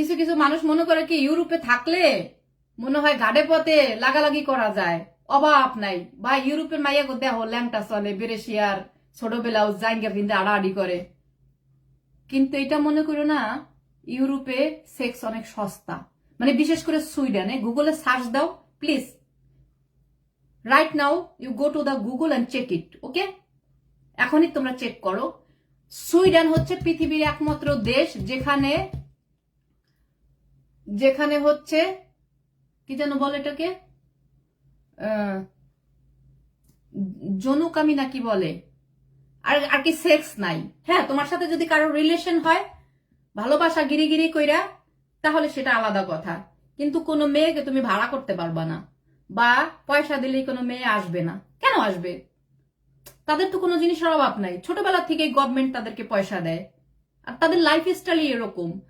কিছু কিছু মানুষ মনে করে কি, ইউরোপে থাকলে মনে হয় গাড়ে পথে লাগালাগি করা যায়। অভাব নাই। বা ইউরোপের মাইয়া দেহ ল্যাংটা চলে, বেরেশিয়ার ছোট বেলাউজ জাইঙ্গা ভিন্দে আড়াআড়ি করে। কিন্তু এটা মনে করো না, ইউরোপে সেক্স অনেক সস্তা। মানে বিশেষ করে সুইডেনে গুগলে সার্চ দাও, please. Right now you go to the Google and check it okay এখনই তোমরা চেক করো। সুইডেন হচ্ছে পৃথিবীর একমাত্র দেশ যেখানে যেখানে হচ্ছে কি যেন বলে এটাকে? আহ, যৌনকামী নাকি বলে? আর আর কি সেক্স নাই। হ্যাঁ তোমার সাথে যদি কারও রিলেশন হয় ভালোবাসা গিরি গিরি কইরা তাহলে সেটা আলাদা কথা। কিন্তু কোনো মেয়েকে তুমি ভাড়া করতে পারবা না বা পয়সা দিলেই কোনো মেয়ে আসবে না। কেন আসবে? তাদের তো কোনো জিনিসের অভাব নাই। ছোটবেলা থেকেই গভর্নমেন্ট তাদেরকে পয়সা দেয়। আর তাদের লাইফ স্টাইলই এরকম।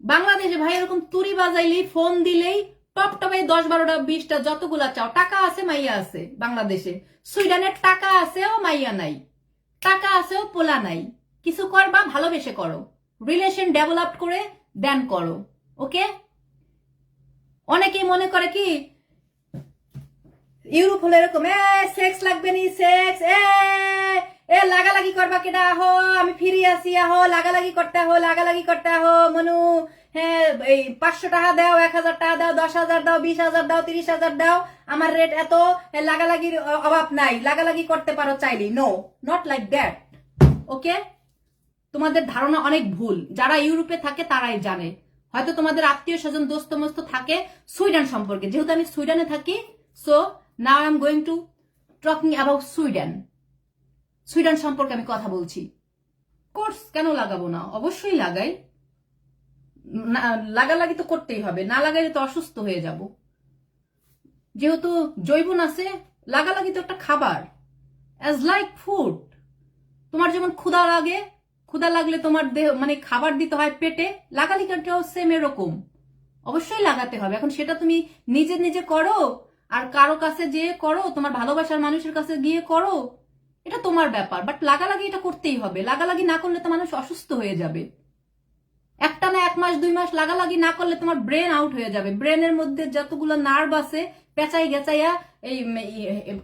বাংলাদেশে ভাই এরকম তুরি বাজাইলেই, ফোন দিলেই, টপ টপে দশ বারোটা, বিশটা যতগুলা চাও, টাকা আছে, মাইয়া আছে বাংলাদেশে। সুইডেনের টাকা আছেও, মাইয়া নাই। টাকা আছেও, পোলা নাই। কিছু করবা, ভালোবেসে করো। রিলেশন ডেভেলপ করে, দেন করো। ওকে? অনেকেই মনে করে কি, ইউরোপ হলো এরকম সেক্স লাগবে নি সেক্স এ এ, লাগালাগি করবা কেডা হো আমি ফিরি আসি, আহো, লাগালাগি করতে হো লাগালাগি করতে হো মনু হ্যাঁ এই পাঁচশো টাকা দাও, এক হাজার টাকা দাও, দশ হাজার দাও, বিশ হাজার দাও, তিরিশ হাজার দাও, আমার রেট এত লাগালাগির অভাব নাই, লাগালাগি করতে পারো চাইলি no not like that okay তোমাদের ধারণা অনেক ভুল, যারা ইউরোপে থাকে তারাই জানে, হয়তো তোমাদের আত্মীয় স্বজন, দোস্ত মস্ত থাকে সুইডেন সম্পর্কে, যেহেতু আমি সুইডেনে থাকি so now I am going to talking about Sweden Sweden সম্পর্কে আমি কথা বলছি। কোর্স কেন লাগাবো না? অবশ্যই লাগাই। লাগালাগি তো করতেই হবে। না লাগাইলে তো অসুস্থ হয়ে যাব। যেহেতু জৈবন আছে, লাগালাগি তো একটা খাবার। অ্যাজ লাইক ফুড তোমার যেমন ক্ষুধা লাগে, ক্ষুধা লাগলে তোমার দেহ মানে খাবার দিতে হয় পেটে লাগালিকাটাও সেম এরকম। অবশ্যই লাগাতে হবে। এখন সেটা তুমি নিজে নিজে করো, আর কারও কাছে যেয়ে করো, তোমার ভালোবাসার মানুষের কাছে গিয়ে করো এটা তোমার ব্যাপার বাট লাগালাগি এটা করতেই হবে। লাগালাগি না করলে তো মানুষ অসুস্থ হয়ে যাবে। একটা না এক মাস, দুই মাস লাগালাগি না করলে তোমার ব্রেন আউট হয়ে যাবে। ব্রেনের মধ্যে যতগুলো নার্ভ আছে, পেঁচাই গেচাইয়া এই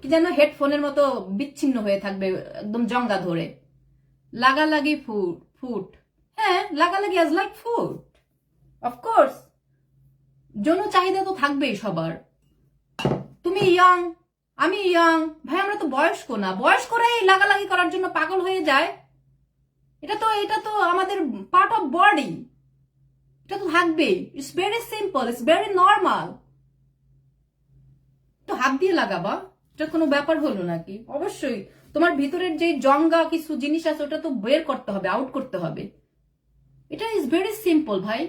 কি যেন হেডফোনের মতো বিচ্ছিন্ন হয়ে থাকবে, একদম জঙ্গা ধরে। লাগালাগি ফুট ফুড হ্যাঁ লাগালাগি as like food of course যৌন চাহিদা তো থাকবেই সবার। তুমি ইয়াং আমি ইয়াং ভাই, আমরা তো বয়স্ক না। বয়স্করাই লাগালাগি করার জন্য পাগল হয়ে যায়। এটা তো এটা তো আমাদের পার্ট অফ বডি এটা তো থাকবেই। It's very simple it's very normal তো হাত দিয়ে লাগাবা। এটা কোনো ব্যাপার হলো নাকি? অবশ্যই। তোমার ভিতরের যে জঙ্গা কিছু জিনিস আছে, ওটা তো বের করতে হবে আউট করতে হবে। এটা ইজ ভেরি সিম্পল ভাই।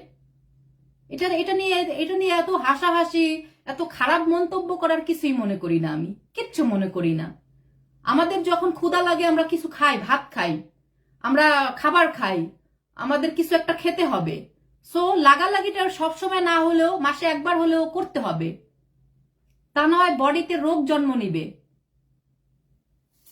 এটা এটা নিয়ে এটা নিয়ে এত হাসাহাসি, এত খারাপ মন্তব্য করার কিছুই মনে করি না আমি। কিচ্ছু মনে করি না। আমাদের যখন ক্ষুধা লাগে, আমরা কিছু খাই, ভাত খাই, আমরা খাবার খাই, আমাদের কিছু একটা খেতে হবে। সো লাগালাগিটা সবসময় না হলেও, মাসে একবার হলেও করতে হবে। তা না হয় বডিতে রোগ জন্ম নিবে।